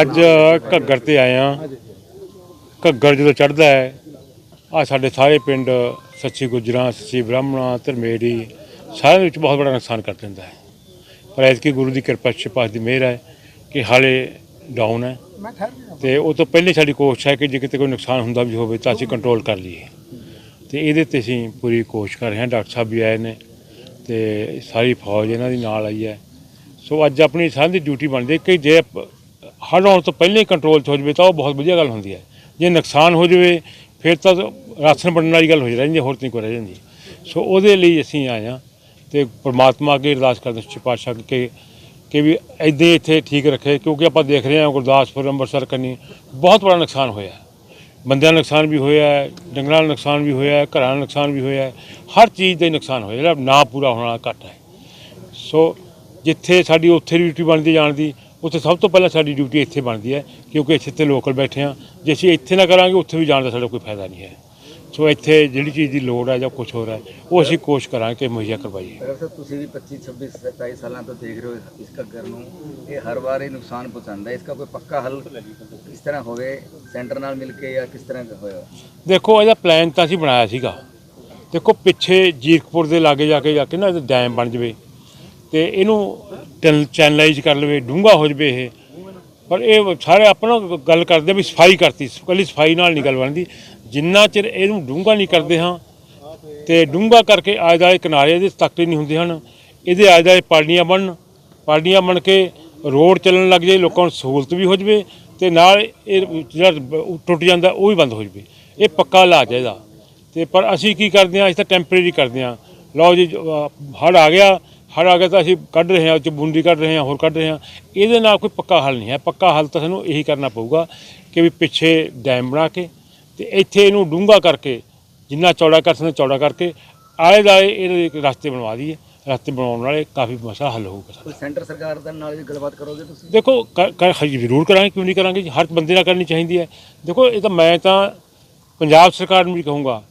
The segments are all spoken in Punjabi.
ਅੱਜ ਘੱਗਰ ਤੇ ਆਏ ਆ ਘੱਗਰ ਜਦੋਂ ਚੜਦਾ ਹੈ ਆ ਸਾਡੇ ਸਾਰੇ ਪਿੰਡ ਸੱਚੀ ਗੁਜਰਾਂ, ਸੱਚੀ ਬ੍ਰਾਹਮਣਾ, ਧਰਮੇੜੀ, ਸਾਰਿਆਂ ਦੇ ਵਿੱਚ ਬਹੁਤ ਬੜਾ ਨੁਕਸਾਨ ਕਰ ਦਿੰਦਾ ਹੈ। ਪਰ ਐਤਕੀ ਗੁਰੂ ਦੀ ਕਿਰਪਾ, ਸ਼ਿਪਾਸ ਦੀ ਮਿਹਰ ਹੈ ਕਿ ਹਾਲੇ ਡਾਊਨ ਹੈ। ਤੇ ਉਹ ਤੋਂ ਪਹਿਲੇ ਸਾਡੀ ਕੋਸ਼ਿਸ਼ ਹੈ ਕਿ ਜੇ ਕਿਤੇ ਕੋਈ ਨੁਕਸਾਨ ਹੁੰਦਾ ਵੀ ਹੋਵੇ ਤਾਂ ਅਸੀਂ ਕੰਟਰੋਲ ਕਰ ਲਈਏ। ਤੇ ਇਹਦੇ ਤੇ ਅਸੀਂ ਪੂਰੀ ਕੋਸ਼ਿਸ਼ ਕਰ ਰਹੇ ਹਾਂ। ਡਾਕਟਰ ਸਾਹਿਬ ਵੀ ਆਏ ਨੇ ਤੇ ਸਾਰੀ ਫੌਜ ਇਹਨਾਂ ਦੀ ਨਾਲ ਆਈ ਹੈ। ਸੋ ਅੱਜ ਆਪਣੀ ਸਾਰਿਆਂ ਦੀ ਡਿਊਟੀ ਬਣਦੀ ਕਿ ਜੇ ਪ- ਹੜ੍ਹ ਆਉਣ ਤੋਂ ਪਹਿਲਾਂ ਹੀ ਕੰਟਰੋਲ 'ਚ ਹੋ ਜਾਵੇ ਤਾਂ ਉਹ ਬਹੁਤ ਵਧੀਆ ਗੱਲ ਹੁੰਦੀ ਹੈ। ਜੇ ਨੁਕਸਾਨ ਹੋ ਜਾਵੇ, ਫਿਰ ਤਾਂ ਰਾਸ਼ਨ ਵੰਡਣ ਵਾਲੀ ਗੱਲ ਹੋ ਜਾਂਦੀ ਹੈ ਹੋਰ ਤਾਂ ਨਹੀਂ ਕੋਈ ਰਹਿ ਜਾਂਦੀ ਸੋ ਉਹਦੇ ਲਈ ਅਸੀਂ ਆਏ ਹਾਂ ਤੇ ਪ੍ਰਮਾਤਮਾ ਅੱਗੇ ਅਰਦਾਸ ਕਰਦੇ ਹਾਂ ਸੱਚੇ ਪਾਤਸ਼ਾਹ ਕਿ ਕਿ ਵੀ ਇੱਦਾਂ ਹੀ ਇੱਥੇ ਠੀਕ ਰੱਖੇ, ਕਿਉਂਕਿ ਆਪਾਂ ਦੇਖ ਰਹੇ ਹਾਂ ਗੁਰਦਾਸਪੁਰ, ਅੰਮ੍ਰਿਤਸਰ, ਕੰਨੀ ਬਹੁਤ ਬੜਾ ਨੁਕਸਾਨ ਹੋਇਆ ਬੰਦਿਆਂ ਦਾ ਨੁਕਸਾਨ ਵੀ ਹੋਇਆ ਹੈ, ਡੰਗਰਾਂ ਦਾ ਨੁਕਸਾਨ ਵੀ ਹੋਇਆ ਹੈ, ਘਰਾਂ ਦਾ ਨੁਕਸਾਨ ਵੀ ਹੋਇਆ ਹੈ। ਹਰ ਚੀਜ਼ ਦਾ ਨੁਕਸਾਨ ਹੋਇਆ, ਜਿਹੜਾ ਨਾ ਪੂਰਾ ਹੋਣਾ ਘੱਟ ਹੈ। ਸੋ ਜਿੱਥੇ ਸਾਡੀ ਉੱਥੇ ਡਿਊਟੀ ਬਣਦੀ ਜਾਣ ਦੀ ਉੱਥੇ ਸਭ ਤੋਂ ਪਹਿਲਾਂ ਸਾਡੀ ਡਿਊਟੀ ਇੱਥੇ ਬਣਦੀ ਹੈ ਕਿਉਂਕਿ ਇੱਥੇ ਤੇ ਲੋਕਲ ਬੈਠੇ ਹਾਂ। ਜੇ ਅਸੀਂ ਇੱਥੇ ਨਾ ਕਰਾਂਗੇ ਉੱਥੇ ਵੀ ਜਾਣ ਦਾ ਸਾਡਾ ਕੋਈ ਫਾਇਦਾ ਨਹੀਂ ਹੈ। ਸੋ ਇੱਥੇ ਜਿਹੜੀ ਚੀਜ਼ ਦੀ ਲੋੜ ਹੈ ਜਾਂ ਕੁਝ ਹੋਰ ਹੈ ਉਹ ਅਸੀਂ ਕੋਸ਼ਿਸ਼ ਕਰਾਂਗੇ ਕਿ ਮੁਹੱਈਆ ਕਰਵਾਈਏ। ਸਾਹਿਬ ਤੁਸੀਂ ਵੀ 25 26 27 ਸਾਲਾਂ ਤੋਂ ਦੇਖ ਰਹੇ ਹੋ ਇਸ ਘੱਗਰ ਨੂੰ। ਇਹ ਹਰ ਵਾਰ ਹੀ ਨੁਕਸਾਨ ਪਹੁੰਚਾਉਂਦਾ ਹੈ। ਇਸका ਕੋਈ ਪੱਕਾ ਹੱਲ ਕਿਸ ਤਰ੍ਹਾਂ ਹੋਵੇ? ਸੈਂਟਰ ਨਾਲ ਮਿਲ ਕੇ ਜਾਂ ਕਿਸ ਤਰ੍ਹਾਂ ਹੋਇਆ? ਦੇਖੋ ਇਹਦਾ ਪਲਾਨ ਤਾਂ ਅਸੀਂ ਬਣਾਇਆ ਸੀਗਾ। ਦੇਖੋ ਪਿੱਛੇ ਜੀਰਕਪੁਰ ਦੇ ਲਾਗੇ ਜਾ ਕੇ ਜਾ ਕੇ ਨਾ ਡੈਮ ਬਣ ਜਵੇ। ਤੇ ਇਹਨੂੰ ਟਨ- ਚੈਨਲਾਈਜ਼ ਕਰ ਲਵੇ, ਡੂੰਘਾ ਹੋ ਜਵੇ ਇਹ। ਪਰ ਇਹ ਸਾਰੇ ਆਪਣਾ ਗੱਲ ਕਰਦੇ ਆ ਵੀ ਸਫ਼ਾਈ ਕਰਤੀ, ਕੱਲੀ ਸਫ਼ਾਈ ਨਾਲ ਨਹੀਂ ਗੱਲ ਬਣਦੀ। ਜਿੰਨਾ ਚਿਰ ਇਹਨੂੰ ਡੂੰਘਾ ਨਹੀਂ ਕਰਦੇ ਹਾਂ, ਤੇ ਡੂੰਘਾ ਕਰਕੇ ਆਇਦਾਏ ਕਿਨਾਰੇ ਇਹਦੇ ਤੱਕਦੇ ਨਹੀਂ ਹੁੰਦੇ ਹਨ। ਇਹਦੇ ਆਇਦਾਏ ਪਾੜੀਆਂ ਬਣਨ ਪਾੜੀਆਂ ਬਣ ਕੇ ਰੋਡ ਚੱਲਣ ਲੱਗ ਜਾਏ, ਲੋਕਾਂ ਨੂੰ ਸਹੂਲਤ ਵੀ ਹੋ ਜਵੇ, ਤੇ ਨਾਲ ਇਹ ਜਿਹੜਾ ਟੁੱਟ ਜਾਂਦਾ ਉਹ ਵੀ ਬੰਦ ਹੋ ਜਵੇ। ਇਹ ਪੱਕਾ ਇਲਾਜ ਹੈ ਇਹਦਾ। ਤੇ ਪਰ ਅਸੀਂ ਕੀ ਕਰਦੇ ਹਾਂ, ਅਸੀਂ ਤਾਂ ਟੈਂਪਰੇਰੀ ਕਰਦੇ ਹਾਂ। ਲਓ ਜੀ ਹੜ ਆ ਗਿਆ ਹੜ ਆ ਗਿਆ ਤਾਂ ਅਸੀਂ ਕੱਢ ਰਹੇ ਹਾਂ ਉਹ 'ਚ ਬੂੰਦੀ ਕੱਢ ਰਹੇ ਹਾਂ ਹੋਰ ਕੱਢ ਰਹੇ ਹਾਂ। ਇਹਦੇ ਨਾਲ ਕੋਈ ਪੱਕਾ ਹੱਲ ਨਹੀਂ ਹੈ। ਪੱਕਾ ਹੱਲ ਤਾਂ ਸਾਨੂੰ ਇਹੀ ਕਰਨਾ ਪਊਗਾ ਕਿ ਵੀ ਪਿੱਛੇ ਡੈਮ ਬਣਾ ਕੇ ਤੇ ਇੱਥੇ ਇਹਨੂੰ ਡੂੰਘਾ ਕਰਕੇ ਜਿੰਨਾ ਚੌੜਾ ਕਰ ਸਕਦੇ ਚੌੜਾ ਕਰਕੇ ਆਲੇ ਦਾਲੇ ਇਹਦੇ ਇੱਕ ਰਸਤੇ ਬਣਵਾ ਦਈਏ। ਰਸਤੇ ਬਣਾਉਣ ਨਾਲੇ ਕਾਫੀ ਮਸਲਾ ਹੱਲ ਹੋਊਗਾ ਸੈਂਟਰ ਸਰਕਾਰ ਦੇ ਨਾਲ ਵੀ ਗੱਲਬਾਤ ਕਰੋਗੇ ਤੁਸੀਂ? ਦੇਖੋ ਕਰ ਜ਼ਰੂਰ ਕਰਾਂਗੇ ਕਿਉਂ ਨਹੀਂ ਕਰਾਂਗੇ? ਹਰ ਬੰਦੇ ਨਾਲ ਕਰਨੀ ਚਾਹੀਦੀ ਹੈ। ਦੇਖੋ ਇਹ ਤਾਂ ਮੈਂ ਤਾਂ ਪੰਜਾਬ ਸਰਕਾਰ ਨੂੰ ਵੀ ਕਹੂੰਗਾ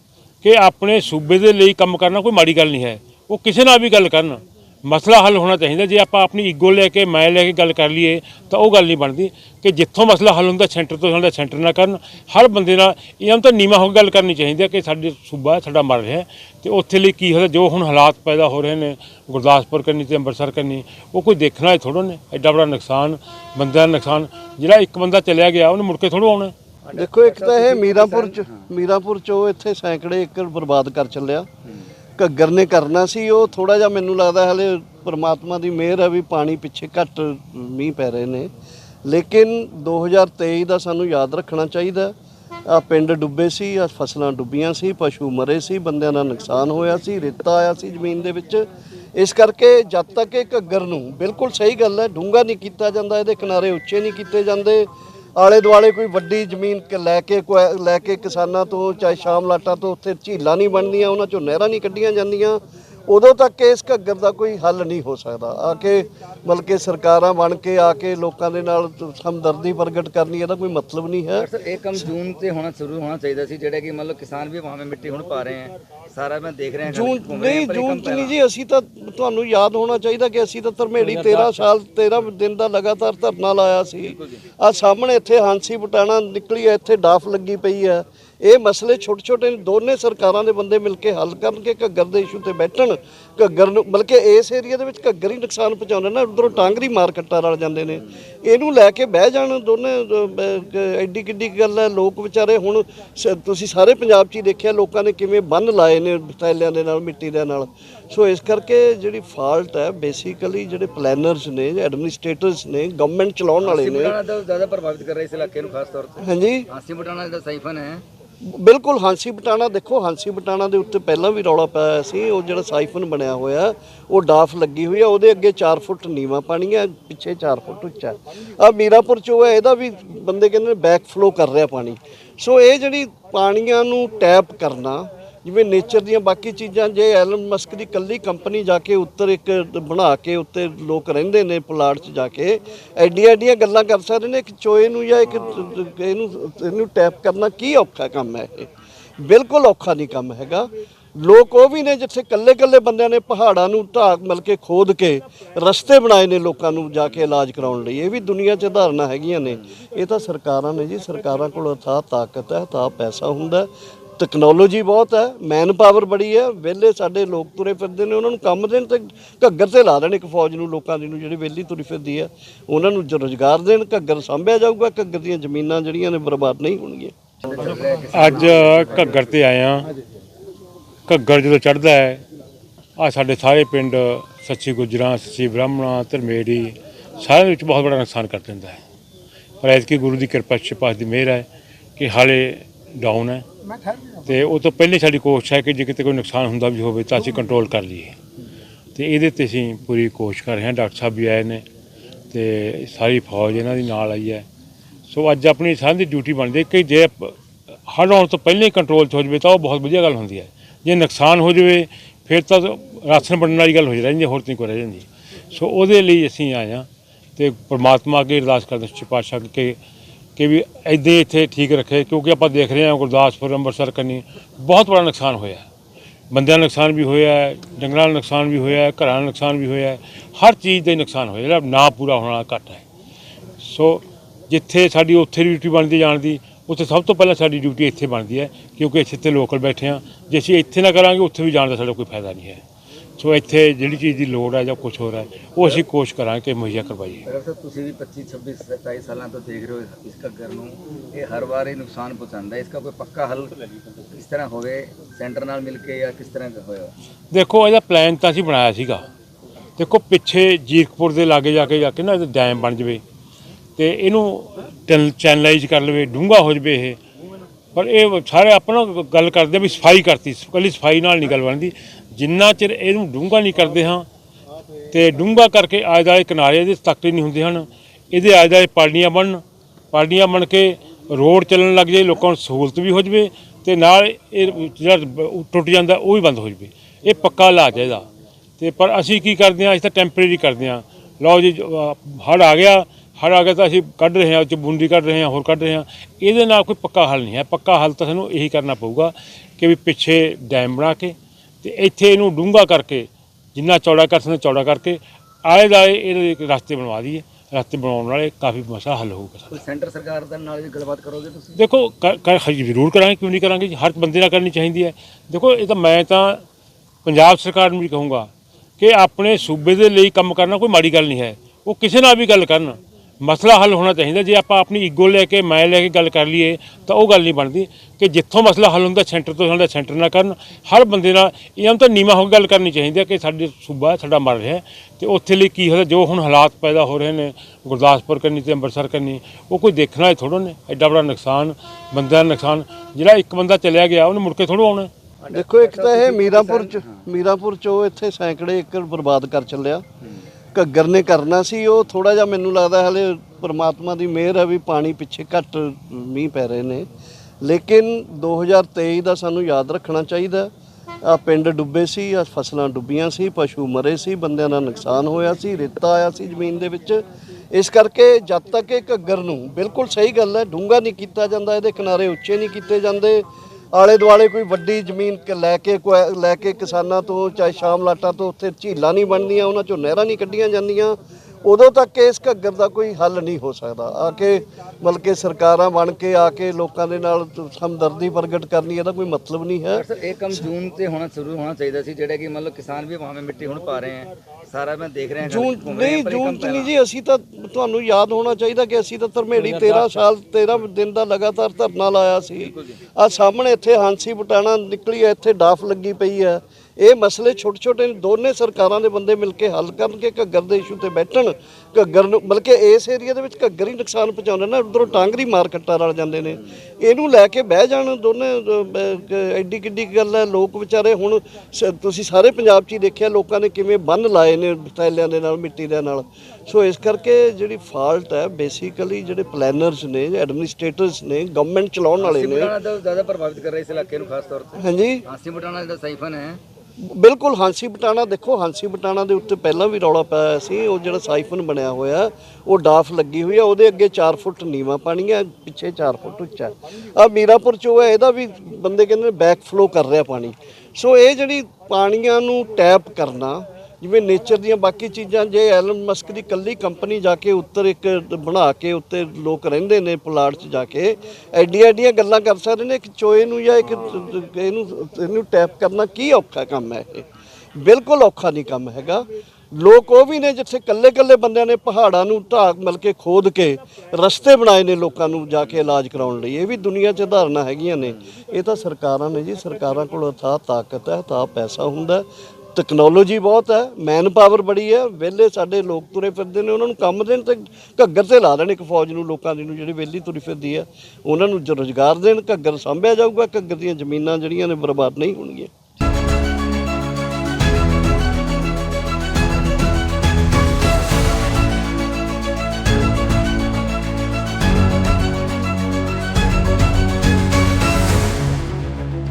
ਕਿ ਆਪਣੇ ਸੂਬੇ ਦੇ ਲਈ ਕੰਮ ਕਰਨਾ ਕੋਈ ਮਾੜੀ ਗੱਲ ਨਹੀਂ ਹੈ। ਉਹ ਕਿਸੇ ਨਾਲ ਵੀ ਗੱਲ ਕਰਨ। ਮਸਲਾ ਹੱਲ ਹੋਣਾ ਚਾਹੀਦਾ, ਜੇ ਆਪਾਂ ਆਪਣੀ ਈਗੋ ਲੈ ਕੇ, ਮੈਂ ਲੈ ਕੇ ਗੱਲ ਕਰ ਲਈਏ, ਤਾਂ ਉਹ ਗੱਲ ਨਹੀਂ ਬਣਦੀ ਕਿ ਜਿੱਥੋਂ ਮਸਲਾ ਹੱਲ ਹੁੰਦਾ ਸੈਂਟਰ ਤੋਂ ਹੁੰਦਾ ਸੈਂਟਰ ਨਾਲ ਕਰਨ। ਹਰ ਬੰਦੇ ਨਾਲ ਇਹਨਾਂ ਤਾਂ ਨੀਵਾਂ ਹੋ ਕੇ ਗੱਲ ਕਰਨੀ ਚਾਹੀਦੀ ਹੈ ਕਿ ਸਾਡੇ ਸੂਬਾ ਸਾਡਾ ਮਰ ਰਿਹਾ ਹੈ, ਤੇ ਉੱਥੇ ਲਈ ਕੀ ਹੋਇਆ, ਜੋ ਹੁਣ ਹਾਲਾਤ ਪੈਦਾ ਹੋ ਰਹੇ ਨੇ, ਗੁਰਦਾਸਪੁਰ ਕਰਨੀ ਤੇ ਅੰਮ੍ਰਿਤਸਰ ਕਰਨੀ, ਉਹ ਕੋਈ ਦੇਖਣਾ ਥੋੜ੍ਹਾ ਨੇ, ਐਡਾ ਬੜਾ ਨੁਕਸਾਨ, ਬੰਦਿਆਂ ਦਾ ਨੁਕਸਾਨ, ਜਿਹੜਾ ਇੱਕ ਬੰਦਾ ਚਲਿਆ ਗਿਆ, ਉਹਨੇ ਮੁੜ ਕੇ ਥੋੜ੍ਹਾ ਆਉਣਾ ਦੇਖੋ, ਇੱਕ ਤਾਂ ਇਹ ਮੀਰਾਪੁਰ ਚ ਮੀਰਾਪੁਰ ਚ ਉਹ ਇੱਥੇ ਸੈਂਕੜੇ ਏਕੜ ਬਰਬਾਦ ਕਰ ਚੱਲਿਆ। ਘੱਗਰ ਨੇ ਕਰਨਾ ਸੀ, ਉਹ ਥੋੜਾ ਜਿਹਾ ਮੈਨੂੰ ਲੱਗਦਾ ਹਲੇ ਪਰਮਾਤਮਾ ਦੀ ਮਿਹਰ ਹੈ ਵੀ ਪਾਣੀ ਪਿੱਛੇ ਘੱਟ ਮੀਂਹ ਪੈ ਰਹੇ ਨੇ। ਲੇਕਿਨ 2023 ਦਾ ਸਾਨੂੰ ਯਾਦ ਰੱਖਣਾ ਚਾਹੀਦਾ। ਆ ਪਿੰਡ ਡੁੱਬੇ ਸੀ ਆ ਫਸਲਾਂ ਡੁੱਬੀਆਂ ਸੀ, ਪਸ਼ੂ ਮਰੇ ਸੀ, ਬੰਦਿਆਂ ਦਾ ਨੁਕਸਾਨ ਹੋਇਆ ਸੀ, ਰੇਤਾ ਆਇਆ ਸੀ ਜ਼ਮੀਨ ਦੇ ਵਿੱਚ। ਇਸ ਕਰਕੇ ਜਦ ਤੱਕ ਇਹ ਘੱਗਰ ਨੂੰ ਬਿਲਕੁਲ ਸਹੀ ਗੱਲ ਹੈ, ਡੂੰਘਾ ਨਹੀਂ ਕੀਤਾ ਜਾਂਦਾ, ਇਹਦੇ ਕਿਨਾਰੇ ਉੱਚੇ ਨਹੀਂ ਕੀਤੇ ਜਾਂਦੇ। ਆਲੇ ਦੁਆਲੇ ਕੋਈ ਵੱਡੀ ਜ਼ਮੀਨ ਲੈ ਕੇ ਕੋਈ- ਲੈ ਕੇ ਕਿਸਾਨਾਂ ਤੋਂ, ਚਾਹੇ ਸ਼ਾਮ ਲਾਟਾਂ ਤੋਂ ਉੱਥੇ ਝੀਲਾਂ ਨਹੀਂ ਬਣਦੀਆਂ ਉਹਨਾਂ ਚੋਂ ਨਹਿਰਾਂ ਨਹੀਂ ਕੱਢੀਆਂ ਜਾਂਦੀਆਂ। ਉਦੋਂ ਤੱਕ ਇਸ ਘੱਗਰ ਦਾ ਕੋਈ ਹੱਲ ਨਹੀਂ ਹੋ ਸਕਦਾ। ਆ ਕੇ ਬਲਕਿ ਸਰਕਾਰਾਂ ਬਣ ਕੇ ਆ ਕੇ ਲੋਕਾਂ ਦੇ ਨਾਲ ਹਮਦਰਦੀ ਪ੍ਰਗਟ ਕਰਨੀ ਇਹਦਾ ਕੋਈ ਮਤਲਬ ਨਹੀਂ ਹੈ। ਸਾਹਿਬ ਇਹ ਕੰਮ ਜੂਨ ਤੇ ਹੋਣਾ ਸ਼ੁਰੂ ਹੋਣਾ ਚਾਹੀਦਾ ਸੀ ਜਿਹੜਾ ਕਿ ਮਤਲਬ ਕਿਸਾਨ ਵੀ ਵਹਾਂ ਮਿੱਟੀ ਹੁਣ ਪਾ ਰਹੇ ਹੈ। ਸਾਰਾ ਮੈਂ ਦੇਖ ਰਿਹਾ ਜੂਨ ਨਹੀਂ ਜੂਨ ਚ ਨਹੀਂ ਜੀ ਅਸੀਂ ਤਾਂ ਤੁਹਾਨੂੰ ਯਾਦ ਹੋਣਾ ਚਾਹੀਦਾ ਕਿ ਅਸੀਂ ਤਾਂ ਧਰਮੇੜੀ 13 ਸਾਲ 13 ਦਿਨ ਦਾ ਲਗਾਤਾਰ ਧਰਨਾ ਲਾਇਆ ਸੀ। ਆ ਸਾਹਮਣੇ ਇੱਥੇ ਹਾਂਸੀ ਬਟਾਣਾ ਨਿਕਲੀ ਹੈ ਇੱਥੇ ਡਾਫ ਲੱਗੀ ਪਈ ਹੈ। ਇਹ ਮਸਲੇ ਛੋਟੇ ਛੋਟੇ ਨੇ, ਦੋਨੇ ਸਰਕਾਰਾਂ ਦੇ ਬੰਦੇ ਮਿਲ ਕੇ ਹੱਲ ਕਰਨਗੇ ਘੱਗਰ ਦੇ ਇਸ਼ੂ ਤੇ ਬੈਠਣ। ਘੱਗਰ ਨੂੰ ਬਲਕਿ ਇਸ ਏਰੀਆ ਦੇ ਵਿੱਚ ਘੱਗਰ ਹੀ ਨੁਕਸਾਨ ਪਹੁੰਚਾਉਂਦੇ ਨਾ ਉਧਰੋਂ ਟਾਂਗਰੀ ਮਾਰਕਟਾਂ ਰਲ ਜਾਂਦੇ ਨੇ। ਇਹਨੂੰ ਲੈ ਕੇ ਬਹਿ ਜਾਣ ਦੋਨੇ ਐਡੀ ਕਿੱਡੀ ਗੱਲ ਹੈ ਲੋਕ ਵਿਚਾਰੇ ਹੁਣ ਤੁਸੀਂ ਸਾਰੇ ਪੰਜਾਬ 'ਚ ਹੀ ਦੇਖਿਆ ਲੋਕਾਂ ਨੇ ਕਿਵੇਂ ਬੰਨ ਲਾਏ ਨੇ ਥੈਲਿਆਂ ਦੇ ਨਾਲ ਮਿੱਟੀ ਦੇ ਨਾਲ। ਸੋ ਇਸ ਕਰਕੇ ਜਿਹੜੀ ਫਾਲਟ ਹੈ ਬੇਸਿਕਲੀ ਜਿਹੜੇ ਪਲੈਨਰਸ ਨੇ ਐਡਮਿਨਿਸਟ੍ਰੇਟਰਸ ਨੇ ਗਵਰਨਮੈਂਟ ਚਲਾਉਣ ਵਾਲੇ ਨੇ ਬਟਾਣਾ ਤਾਂ ਜ਼ਿਆਦਾ ਪ੍ਰਭਾਵਿਤ ਕਰ ਰਿਹਾ ਇਸ ਇਲਾਕੇ ਨੂੰ ਖਾਸ ਤੌਰ ਤੇ। ਹਾਂਜੀ। ਹਾਂਸੀ ਬਟਾਣਾ ਜਿਹੜਾ ਸਾਈਫਨ ਹੈ। ਬਿਲਕੁਲ, ਹਾਂਸੀ ਬਟਾਣਾ ਦੇਖੋ, ਹਾਂਸੀ ਬਟਾਣਾ ਦੇ ਉੱਤੇ ਪਹਿਲਾਂ ਵੀ ਰੌਲਾ ਪਾਇਆ ਸੀ, ਉਹ ਜਿਹੜਾ ਸਾਈਫਨ ਬਣਿਆ ਹੋਇਆ, ਉਹ ਡਾਫ ਲੱਗੀ ਹੋਈ ਆ, ਉਹਦੇ ਅੱਗੇ 4 ਫੁੱਟ ਨੀਵਾ ਪਾਣੀ ਹੈ ਪਿੱਛੇ 4 ਫੁੱਟ ਉੱਚਾ। ਆ ਮੀਰਾਪੁਰ ਚੋ ਹੈ ਇਹਦਾ ਵੀ ਬੰਦੇ ਕਹਿੰਦੇ ਨੇ ਬੈਕ ਫਲੋ ਕਰ ਰਿਹਾ ਪਾਣੀ। ਸੋ ਇਹ ਜਿਹੜੀ ਪਾਣੀਆਂ ਨੂੰ ਟੈਪ ਕਰਨਾ ਜਿਵੇਂ ਨੇਚਰ ਦੀਆਂ ਬਾਕੀ ਚੀਜ਼ਾਂ, ਜੇ ਐਲਨ ਮਸਕ ਦੀ ਕੱਲੀ ਕੰਪਨੀ ਜਾ ਕੇ ਉੱਤਰ ਇੱਕ ਬਣਾ ਕੇ ਉੱਤੇ ਲੋਕ ਰਹਿੰਦੇ ਨੇ ਪਲਾਟ 'ਚ ਜਾ ਕੇ, ਐਡੀਆਂ ਐਡੀਆਂ ਗੱਲਾਂ ਕਰ ਸਕਦੇ ਨੇ, ਇੱਕ ਚੋਏ ਨੂੰ ਜਾਂ ਇੱਕ ਇਹਨੂੰ ਇਹਨੂੰ ਟੈਪ ਕਰਨਾ ਕੀ ਔਖਾ ਕੰਮ ਹੈ ਇਹ? ਬਿਲਕੁਲ ਔਖਾ ਨਹੀਂ ਕੰਮ ਹੈਗਾ। ਲੋਕ ਉਹ ਵੀ ਨੇ ਜਿੱਥੇ ਕੱਲੇ ਕੱਲੇ ਬੰਦਿਆਂ ਨੇ ਪਹਾੜਾਂ ਨੂੰ ਢਾਕ ਮਿਲ ਕੇ ਖੋਦ ਕੇ ਰਸਤੇ ਬਣਾਏ ਨੇ ਲੋਕਾਂ ਨੂੰ ਜਾ ਕੇ ਇਲਾਜ ਕਰਾਉਣ ਲਈ। ਇਹ ਵੀ ਦੁਨੀਆ 'ਚ ਉਦਾਹਰਨਾਂ ਹੈਗੀਆਂ ਨੇ। ਇਹ ਤਾਂ ਸਰਕਾਰਾਂ ਨੇ ਜੀ, ਸਰਕਾਰਾਂ ਕੋਲ ਅਥਾਹ ਤਾਕਤ ਹੈ, ਤਾਂ ਪੈਸਾ ਹੁੰਦਾ। ਟੈਕਨੋਲੋਜੀ ਬਹੁਤ ਹੈ ਮੈਨ ਪਾਵਰ ਬੜੀ ਹੈ, ਵਿਹਲੇ ਸਾਡੇ ਲੋਕ ਤੁਰੇ ਫਿਰਦੇ ਨੇ, ਉਹਨਾਂ ਨੂੰ ਕੰਮ ਦੇਣ ਤੇ ਘੱਗਰ ਤੇ ਲਾ ਦੇਣ ਇੱਕ ਫੌਜ ਨੂੰ, ਲੋਕਾਂ ਦੀ ਨੂੰ, ਜਿਹੜੀ ਵਿਹਲੀ ਤੁਰੀ ਫਿਰਦੀ ਹੈ, ਉਹਨਾਂ ਨੂੰ ਜੋ ਰੁਜ਼ਗਾਰ ਦੇਣ, ਘੱਗਰ ਸੰਭਿਆ ਜਾਊਗਾ, ਘੱਗਰ ਦੀਆਂ ਜ਼ਮੀਨਾਂ ਜਿਹੜੀਆਂ ਨੇ ਬਰਬਾਦ ਨਹੀਂ ਹੋਣਗੀਆਂ। ਅੱਜ ਘੱਗਰ ਤੇ ਆਇਆ ਘੱਗਰ ਜਦੋਂ ਚੜਦਾ ਹੈ ਆ ਸਾਡੇ ਸਾਰੇ ਪਿੰਡ, ਸੱਚੀ ਗੁਜਰਾਂ, ਸੱਚੀ ਬ੍ਰਾਹਮਣਾ, ਧਰਮੇੜੀ, ਸਾਰਿਆਂ ਵਿੱਚ ਬਹੁਤ ਬੜਾ ਨੁਕਸਾਨ ਕਰ ਦਿੰਦਾ ਹੈ। ਪਰ ਐਤਕੀ ਗੁਰੂ ਦੀ ਕਿਰਪਾ ਸ਼ਿਪਾਸ ਦੀ ਮਿਹਰ ਹੈ ਕਿ ਹਾਲੇ ਡਾਊਨ ਹੈ। ਤੇ ਉਹ ਤੋਂ ਪਹਿਲੇ ਸਾਡੀ ਕੋਸ਼ਿਸ਼ ਹੈ ਕਿ ਜੇ ਕਿਤੇ ਕੋਈ ਨੁਕਸਾਨ ਹੁੰਦਾ ਵੀ ਹੋਵੇ ਤਾਂ ਅਸੀਂ ਕੰਟਰੋਲ ਕਰ ਲਈਏ। ਤੇ ਇਹਦੇ ਤੇ ਅਸੀਂ ਪੂਰੀ ਕੋਸ਼ਿਸ਼ ਕਰ ਰਹੇ ਹਾਂ, ਡਾਕਟਰ ਸਾਹਿਬ ਵੀ ਆਏ ਨੇ ਤੇ ਸਾਰੀ ਫੌਜ ਇਹਨਾਂ ਦੀ ਨਾਲ ਆਈ ਹੈ। ਸੋ ਅੱਜ ਆਪਣੀ ਸਾਰਿਆਂ ਦੀ ਡਿਊਟੀ ਬਣਦੀ ਕਿ ਜੇ ਹੜ੍ਹ ਆਉਣ ਤੋਂ ਪਹਿਲਾਂ ਹੀ ਕੰਟਰੋਲ 'ਚ ਹੋ ਜਾਵੇ ਤਾਂ ਉਹ ਬਹੁਤ ਵਧੀਆ ਗੱਲ ਹੁੰਦੀ ਹੈ। ਜੇ ਨੁਕਸਾਨ ਹੋ ਜਾਵੇ, ਫਿਰ ਤਾਂ ਰਾਸ਼ਨ ਵੰਡਣ ਵਾਲੀ ਗੱਲ ਹੋ ਜਾਂਦੀ ਹੈ ਹੋਰ ਤਾਂ ਕੋਈ ਰਹਿ ਜਾਂਦੀ ਸੋ ਉਹਦੇ ਲਈ ਅਸੀਂ ਆਏ ਹਾਂ ਤੇ ਪ੍ਰਮਾਤਮਾ ਅੱਗੇ ਅਰਦਾਸ ਕਰਦੇ ਸੱਚੇ ਪਾਤਸ਼ਾਹ ਕਿ ਕਿ ਵੀ ਇੱਦਾਂ ਹੀ ਇੱਥੇ ਠੀਕ ਰੱਖੇ ਕਿਉਂਕਿ ਆਪਾਂ ਦੇਖ ਰਹੇ ਹਾਂ ਗੁਰਦਾਸਪੁਰ ਅੰਮ੍ਰਿਤਸਰ ਕੰਨੀ ਬਹੁਤ ਬੜਾ ਨੁਕਸਾਨ ਹੋਇਆ ਬੰਦਿਆਂ ਦਾ ਨੁਕਸਾਨ ਵੀ ਹੋਇਆ ਹੈ, ਡੰਗਰਾਂ ਦਾ ਨੁਕਸਾਨ ਵੀ ਹੋਇਆ ਹੈ, ਘਰਾਂ ਦਾ ਨੁਕਸਾਨ ਵੀ ਹੋਇਆ ਹੈ। ਹਰ ਚੀਜ਼ ਦਾ ਨੁਕਸਾਨ ਹੋਇਆ ਜਿਹੜਾ ਨਾ ਪੂਰਾ ਹੋਣ ਵਾਲਾ ਘੱਟ ਹੈ। ਸੋ ਜਿੱਥੇ ਸਾਡੀ ਉੱਥੇ ਡਿਊਟੀ ਬਣਦੀ ਜਾਣ ਦੀ ਉੱਥੇ ਸਭ ਤੋਂ ਪਹਿਲਾਂ ਸਾਡੀ ਡਿਊਟੀ ਇੱਥੇ ਬਣਦੀ ਹੈ ਕਿਉਂਕਿ ਅਸੀਂ ਇੱਥੇ ਲੋਕਲ ਬੈਠੇ ਹਾਂ। ਜੇ ਅਸੀਂ ਇੱਥੇ ਨਾ ਕਰਾਂਗੇ ਉੱਥੇ ਵੀ ਜਾਣ ਦਾ ਸਾਡਾ ਕੋਈ ਫਾਇਦਾ ਨਹੀਂ ਹੈ। ਸੋ ਇੱਥੇ ਜਿਹੜੀ ਚੀਜ਼ ਦੀ ਲੋੜ ਹੈ ਜਾਂ ਕੁਝ ਹੋ ਰਿਹਾ ਹੈ ਉਹ ਅਸੀਂ ਕੋਸ਼ਿਸ਼ ਕਰਾਂਗੇ ਕਿ ਮੁਹੱਈਆ ਕਰਵਾਈਏ। ਡਾਕਟਰ ਸਾਹਿਬ ਤੁਸੀਂ ਵੀ 25 26 27 ਸਾਲਾਂ ਤੋਂ ਦੇਖ ਰਹੇ ਹੋ ਇਸ ਘੱਗਰ ਨੂੰ। ਇਹ ਹਰ ਵਾਰ ਹੀ ਨੁਕਸਾਨ ਪਹੁੰਚਾਉਂਦਾ ਹੈ। ਇਸका ਕੋਈ ਪੱਕਾ ਹੱਲ ਕਿਸ ਤਰ੍ਹਾਂ ਹੋਵੇ? ਸੈਂਟਰ ਨਾਲ ਮਿਲ ਕੇ ਜਾਂ ਕਿਸ ਤਰ੍ਹਾਂ ਹੋਇਆ? ਦੇਖੋ ਇਹਦਾ ਪਲਾਨ ਤਾਂ ਅਸੀਂ ਬਣਾਇਆ ਸੀਗਾ। ਦੇਖੋ ਪਿੱਛੇ ਜੀਰਕਪੁਰ ਦੇ ਲਾਗੇ ਜਾ ਕੇ ਜਾ ਕੇ ਨਾ ਡੈਮ ਬਣ ਜਵੇ ਤੇ ਇਹਨੂੰ ਚੈਨਲਾਈਜ਼ ਕਰ ਲਵੇ ਡੂੰਘਾ ਹੋ ਜਵੇ ਇਹ। ਪਰ ਇਹ ਸਾਰੇ ਆਪਣਾ ਗੱਲ ਕਰਦੇ ਵੀ ਸਫ਼ਾਈ ਕਰਤੀ। ਕੱਲੀ ਸਫ਼ਾਈ ਨਾਲ ਨਹੀਂ ਗੱਲ ਬਣਦੀ। ਜਿੰਨਾ ਚਿਰ ਇਹਨੂੰ ਡੂੰਘਾ ਨਹੀਂ ਕਰਦੇ ਹਾਂ, ਤੇ ਡੂੰਘਾ ਕਰਕੇ ਆਲੇ ਦੁਆਲੇ ਕਿਨਾਰੇ ਇਹਦੇ ਤੱਕੜੇ ਨਹੀਂ ਹੁੰਦੇ ਹਨ, ਇਹਦੇ ਆਲੇ ਦੁਆਲੇ ਪਾਲੀਆਂ ਬਣਨ ਪਾਲੀਆਂ ਬਣ ਕੇ ਰੋਡ ਚੱਲਣ ਲੱਗ ਜਾਏ, ਲੋਕਾਂ ਨੂੰ ਸਹੂਲਤ ਵੀ ਹੋ ਜਵੇ, ਤੇ ਨਾਲ ਇਹ ਜਿਹੜਾ ਟੁੱਟ ਜਾਂਦਾ ਉਹ ਵੀ ਬੰਦ ਹੋ ਜਵੇ। ਇਹ ਪੱਕਾ ਇਲਾਜ ਹੈ ਇਹਦਾ। ਤੇ ਪਰ ਅਸੀਂ ਕੀ ਕਰਦੇ ਹਾਂ, ਅਸੀਂ ਤਾਂ ਟੈਂਪਰੇਰੀ ਕਰਦੇ ਹਾਂ। ਲਓ ਜੀ ਹੜ ਆ ਗਿਆ ਹੜ ਆ ਗਿਆ ਤਾਂ ਅਸੀਂ ਕੱਢ ਰਹੇ ਹਾਂ, ਉਹ 'ਚ ਬੂੰਦੀ ਕੱਢ ਰਹੇ ਹਾਂ, ਹੋਰ ਕੱਢ ਰਹੇ ਹਾਂ। ਇਹਦੇ ਨਾਲ ਕੋਈ ਪੱਕਾ ਹੱਲ ਨਹੀਂ ਹੈ। ਪੱਕਾ ਹੱਲ ਤਾਂ ਸਾਨੂੰ ਇਹੀ ਕਰਨਾ ਪਊਗਾ ਕਿ ਵੀ ਪਿੱਛੇ ਡੈਮ ਬਣਾ ਕੇ ਤੇ ਇੱਥੇ ਇਹਨੂੰ ਡੂੰਘਾ ਕਰਕੇ ਜਿੰਨਾ ਚੌੜਾ ਕਰ ਸਕਦੇ ਚੌੜਾ ਕਰਕੇ ਆਲੇ ਦੁਆਲੇ ਇਹਦੇ ਇੱਕ ਰਸਤੇ ਬਣਵਾ ਦਈਏ। ਰਸਤੇ ਬਣਾਉਣ ਨਾਲੇ ਕਾਫੀ ਮਸਲਾ ਹੱਲ ਹੋਊਗਾ। ਕੋਈ ਸੈਂਟਰ ਸਰਕਾਰ ਦੇ ਨਾਲ ਵੀ ਗੱਲਬਾਤ ਕਰੋਗੇ ਤੁਸੀਂ? ਦੇਖੋ ਜ਼ਰੂਰ ਕਰਾਂਗੇ ਕਿਉਂ ਨਹੀਂ ਕਰਾਂਗੇ ਹਰ ਬੰਦੇ ਨਾਲ ਕਰਨੀ ਚਾਹੀਦੀ ਹੈ। ਦੇਖੋ ਇਹ ਤਾਂ ਮੈਂ ਤਾਂ ਪੰਜਾਬ ਸਰਕਾਰ ਨੂੰ ਵੀ ਕਹੂੰਗਾ ਕਿ ਆਪਣੇ ਸੂਬੇ ਦੇ ਲਈ ਕੰਮ ਕਰਨਾ ਕੋਈ ਮਾੜੀ ਗੱਲ ਨਹੀਂ ਹੈ। ਉਹ ਕਿਸੇ ਨਾਲ ਵੀ ਗੱਲ ਕਰਨ। ਮਸਲਾ ਹੱਲ ਹੋਣਾ ਚਾਹੀਦਾ। ਜੇ ਆਪਾਂ ਆਪਣੀ ਈਗੋ ਲੈ ਕੇ, ਮੈਂ ਲੈ ਕੇ ਗੱਲ ਕਰ ਲਈਏ, ਤਾਂ ਉਹ ਗੱਲ ਨਹੀਂ ਬਣਦੀ ਕਿ ਜਿੱਥੋਂ ਮਸਲਾ ਹੱਲ ਹੁੰਦਾ, ਸੈਂਟਰ ਤੋਂ ਹੁੰਦਾ ਸੈਂਟਰ ਨਾਲ ਕਰਨ। ਹਰ ਬੰਦੇ ਨਾਲ ਇਹਨਾਂ ਤਾਂ ਨੀਮਾ ਹੋ ਕੇ ਗੱਲ ਕਰਨੀ ਚਾਹੀਦੀ ਹੈ ਕਿ ਸਾਡੇ ਸੂਬਾ ਸਾਡਾ ਮਰ ਰਿਹਾ ਹੈ। ਤੇ ਉੱਥੇ ਲਈ ਕੀ ਹੋਇਆ ਜੋ ਹੁਣ ਹਾਲਾਤ ਪੈਦਾ ਹੋ ਰਹੇ ਨੇ, ਗੁਰਦਾਸਪੁਰ ਕਰਨੀ ਤੇ ਅੰਮ੍ਰਿਤਸਰ ਕਰਨੀ, ਉਹ ਕੋਈ ਦੇਖਣਾ ਹੀ ਥੋੜੋ ਨੇ। ਐਡਾ ਬੜਾ ਨੁਕਸਾਨ, ਬੰਦਿਆਂ ਦਾ ਨੁਕਸਾਨ। ਜਿਹੜਾ ਇੱਕ ਬੰਦਾ ਚਲਿਆ ਗਿਆ, ਉਹਨੇ ਮੁੜ ਕੇ ਥੋੜੋ ਆਉਣਾ ਦੇਖੋ, ਇੱਕ ਤਾਂ ਇਹ ਮੀਰਾਪੁਰ ਚ ਮੀਰਾਪੁਰ ਚ ਉਹ ਇੱਥੇ ਸੈਂਕੜੇ ਏਕੜ ਬਰਬਾਦ ਕਰ ਚੱਲਿਆ। ਘੱਗਰ ਨੇ ਕਰਨਾ ਸੀ, ਉਹ ਥੋੜਾ ਜਿਹਾ ਮੈਨੂੰ ਲੱਗਦਾ ਹਲੇ ਪਰਮਾਤਮਾ ਦੀ ਮਿਹਰ ਹੈ ਵੀ ਪਾਣੀ ਪਿੱਛੇ ਘੱਟ ਮੀਂਹ ਪੈ ਰਹੇ ਨੇ। ਲੇਕਿਨ 2023 ਦਾ ਸਾਨੂੰ ਯਾਦ ਰੱਖਣਾ ਚਾਹੀਦਾ। ਆ ਪਿੰਡ ਡੁੱਬੇ ਸੀ ਆ ਫਸਲਾਂ ਡੁੱਬੀਆਂ ਸੀ, ਪਸ਼ੂ ਮਰੇ ਸੀ, ਬੰਦਿਆਂ ਦਾ ਨੁਕਸਾਨ ਹੋਇਆ ਸੀ, ਰੇਤਾ ਆਇਆ ਸੀ ਜ਼ਮੀਨ ਦੇ ਵਿੱਚ। ਇਸ ਕਰਕੇ ਜਦ ਤੱਕ ਇਹ ਘੱਗਰ ਨੂੰ ਬਿਲਕੁਲ ਸਹੀ ਗੱਲ ਹੈ, ਡੂੰਘਾ ਨਹੀਂ ਕੀਤਾ ਜਾਂਦਾ, ਇਹਦੇ ਕਿਨਾਰੇ ਉੱਚੇ ਨਹੀਂ ਕੀਤੇ ਜਾਂਦੇ। ਆਲੇ ਦੁਆਲੇ ਕੋਈ ਵੱਡੀ ਜ਼ਮੀਨ ਕ- ਲੈ ਕੇ ਕੋਈ- ਲੈ ਕੇ ਕਿਸਾਨਾਂ ਤੋਂ ਚਾਹੇ ਸ਼ਾਮ ਲਾਟਾਂ ਤੋਂ ਉੱਥੇ ਝੀਲਾਂ ਨਹੀਂ ਬਣਦੀਆਂ ਉਹਨਾਂ ਚੋਂ ਨਹਿਰਾਂ ਨਹੀਂ ਕੱਢੀਆਂ ਜਾਂਦੀਆਂ। ਉਦੋਂ ਤੱਕ ਇਸ ਘੱਗਰ ਦਾ ਕੋਈ ਹੱਲ ਨਹੀਂ ਹੋ ਸਕਦਾ। ਆ ਕੇ ਬਲਕਿ ਸਰਕਾਰਾਂ ਬਣ ਕੇ ਆ ਕੇ ਲੋਕਾਂ ਦੇ ਨਾਲ ਹਮਦਰਦੀ ਪ੍ਰਗਟ ਕਰਨੀ ਇਹਦਾ ਕੋਈ ਮਤਲਬ ਨਹੀਂ ਹੈ। ਇਹ ਕੰਮ ਜੂਨ ਤੇ ਹੋਣਾ ਸ਼ੁਰੂ ਹੋਣਾ ਚਾਹੀਦਾ ਸੀ ਜਿਹੜੇ ਕਿ ਮਤਲਬ ਕਿਸਾਨ ਵੀ ਵਹਾਂ ਮਿੱਟੀ ਹੁਣ ਪਾ ਰਹੇ ਹੈ। ਸਾਰਾ ਮੈਂ ਦੇਖ ਰਿਹਾ ਜੂਨ ਨਹੀਂ ਜੂਨ ਚ ਨਹੀਂ ਜੀ ਅਸੀਂ ਤਾਂ ਤੁਹਾਨੂੰ ਯਾਦ ਹੋਣਾ ਚਾਹੀਦਾ ਕਿ ਅਸੀਂ ਤਾਂ ਧਰਮੇੜੀ 13 ਸਾਲ 13 ਦਿਨ ਦਾ ਲਗਾਤਾਰ ਧਰਨਾ ਲਾਇਆ ਸੀ। ਆ ਸਾਹਮਣੇ ਇੱਥੇ ਹਾਂਸੀ ਬਟਾਣਾ ਨਿਕਲੀ ਹੈ ਇੱਥੇ ਡਾਫ ਲੱਗੀ ਪਈ ਹੈ। ਇਹ ਮਸਲੇ ਛੋਟੇ ਛੋਟੇ ਦੋਨੇ ਸਰਕਾਰਾਂ ਦੇ ਬੰਦੇ ਮਿਲ ਕੇ ਹੱਲ ਕਰਨਗੇ, ਘੱਗਰ ਦੇ ਇਸ਼ੂ ਤੇ ਬੈਠਣ। ਘੱਗਰ ਨੂੰ ਬਲਕਿ ਇਸ ਏਰੀਆ ਦੇ ਵਿੱਚ ਘੱਗਰ ਹੀ ਨੁਕਸਾਨ ਪਹੁੰਚਾਉਂਦੇ ਨਾ ਉਧਰੋਂ ਟਾਂਗਰੀ ਮਾਰਕਟਾਂ ਰਲ ਜਾਂਦੇ ਨੇ। ਇਹਨੂੰ ਲੈ ਕੇ ਬਹਿ ਜਾਣ ਦੋਨੇ ਐਡੀ ਕਿੱਡੀ ਕੁ ਗੱਲ ਹੈ ਲੋਕ ਵਿਚਾਰੇ ਹੁਣ ਤੁਸੀਂ ਸਾਰੇ ਪੰਜਾਬ 'ਚ ਹੀ ਦੇਖਿਆ ਲੋਕਾਂ ਨੇ ਕਿਵੇਂ ਬੰਨ ਲਾਏ ਨੇ ਥੈਲਿਆਂ ਦੇ ਨਾਲ ਮਿੱਟੀ ਦੇ ਨਾਲ। ਸੋ ਇਸ ਕਰਕੇ ਜਿਹੜੀ ਫਾਲਟ ਹੈ ਬੇਸਿਕਲੀ ਜਿਹੜੇ ਪਲੈਨਰਸ ਨੇ ਐਡਮਿਨਿਸਟ੍ਰੇਟਰਸ ਨੇ ਗਵਰਨਮੈਂਟ ਚਲਾਉਣ ਵਾਲੇ ਨੇ ਬਟਾਣਾ ਦਾ ਜ਼ਿਆਦਾ ਪ੍ਰਭਾਵਿਤ ਕਰ ਰਿਹਾ ਇਸ ਇਲਾਕੇ ਨੂੰ ਖਾਸ ਤੌਰ ਤੇ। ਹਾਂਜੀ। ਹਾਂਸੀ ਬਟਾਣਾ ਦਾ ਸਾਈਫਨ ਹੈ। ਬਿਲਕੁਲ, ਹਾਂਸੀ ਬਟਾਣਾ ਦੇਖੋ, ਹਾਂਸੀ ਬਟਾਣਾ ਦੇ ਉੱਤੇ ਪਹਿਲਾਂ ਵੀ ਰੌਲਾ ਪਾਇਆ ਹੋਇਆ ਸੀ, ਉਹ ਜਿਹੜਾ ਸਾਈਫਨ ਬਣਿਆ ਹੋਇਆ, ਉਹ ਡਾਫ ਲੱਗੀ ਹੋਈ ਆ, ਉਹਦੇ ਅੱਗੇ 4 ਫੁੱਟ ਨੀਵਾ ਪਾਣੀ ਹੈ ਪਿੱਛੇ 4 ਫੁੱਟ ਉੱਚਾ। ਆ ਮੀਰਾਪੁਰ ਚ ਉਹ ਹੈ, ਇਹਦਾ ਵੀ ਬੰਦੇ ਕਹਿੰਦੇ ਨੇ ਬੈਕ ਫਲੋ ਕਰ ਰਿਹਾ ਪਾਣੀ। ਸੋ ਇਹ ਜਿਹੜੀ ਪਾਣੀਆਂ ਨੂੰ ਟੈਪ ਕਰਨਾ ਜਿਵੇਂ ਨੇਚਰ ਦੀਆਂ ਬਾਕੀ ਚੀਜ਼ਾਂ, ਜੇ ਐਲਨ ਮਸਕ ਦੀ ਕੱਲੀ ਕੰਪਨੀ ਜਾ ਕੇ ਉੱਤਰ ਇੱਕ ਬਣਾ ਕੇ ਉੱਤੇ ਲੋਕ ਰਹਿੰਦੇ ਨੇ ਪਲਾਟ 'ਚ ਜਾ ਕੇ, ਐਡੀਆਂ ਐਡੀਆਂ ਗੱਲਾਂ ਕਰ ਸਕਦੇ ਨੇ, ਇੱਕ ਚੋਏ ਨੂੰ ਜਾਂ ਇੱਕ ਇਹਨੂੰ ਇਹਨੂੰ ਟੈਪ ਕਰਨਾ ਕੀ ਔਖਾ ਕੰਮ ਹੈ ਇਹ? ਬਿਲਕੁਲ ਔਖਾ ਨਹੀਂ ਕੰਮ ਹੈਗਾ। ਲੋਕ ਉਹ ਵੀ ਨੇ ਜਿੱਥੇ ਕੱਲੇ ਕੱਲੇ ਬੰਦਿਆਂ ਨੇ ਪਹਾੜਾਂ ਨੂੰ ਢਾਕ ਮਲ ਕੇ ਖੋਦ ਕੇ ਰਸਤੇ ਬਣਾਏ ਨੇ ਲੋਕਾਂ ਨੂੰ ਜਾ ਕੇ ਇਲਾਜ ਕਰਾਉਣ ਲਈ। ਇਹ ਵੀ ਦੁਨੀਆ 'ਚ ਉਦਾਹਰਨਾਂ ਹੈਗੀਆਂ ਨੇ। ਇਹ ਤਾਂ ਸਰਕਾਰਾਂ ਨੇ ਜੀ, ਸਰਕਾਰਾਂ ਕੋਲ ਅਥਾਹ ਤਾਕਤ ਹੈ, ਤਾਂ ਪੈਸਾ ਹੁੰਦਾ ਟੈਕਨੋਲੋਜੀ ਬਹੁਤ ਹੈ ਮੈਨ ਪਾਵਰ ਬੜੀ ਹੈ, ਵਿਹਲੇ ਸਾਡੇ ਲੋਕ ਤੁਰੇ ਫਿਰਦੇ ਨੇ, ਉਹਨਾਂ ਨੂੰ ਕੰਮ ਦੇਣ ਤੇ ਘੱਗਰ ਤੇ ਲਾ ਦੇਣ ਇੱਕ ਫੌਜ ਨੂੰ, ਲੋਕਾਂ ਦੀ ਨੂੰ ਜਿਹੜੀ ਵਿਹਲੀ ਤੁਰੀ ਫਿਰਦੀ ਹੈ, ਉਹਨਾਂ ਨੂੰ ਜੋ ਰੁਜ਼ਗਾਰ ਦੇਣ, ਘੱਗਰ ਸਾਂਭਿਆ ਜਾਊਗਾ, ਘੱਗਰ ਦੀਆਂ ਜ਼ਮੀਨਾਂ ਜਿਹੜੀਆਂ ਨੇ ਬਰਬਾਦ ਨਹੀਂ ਹੋਣਗੀਆਂ।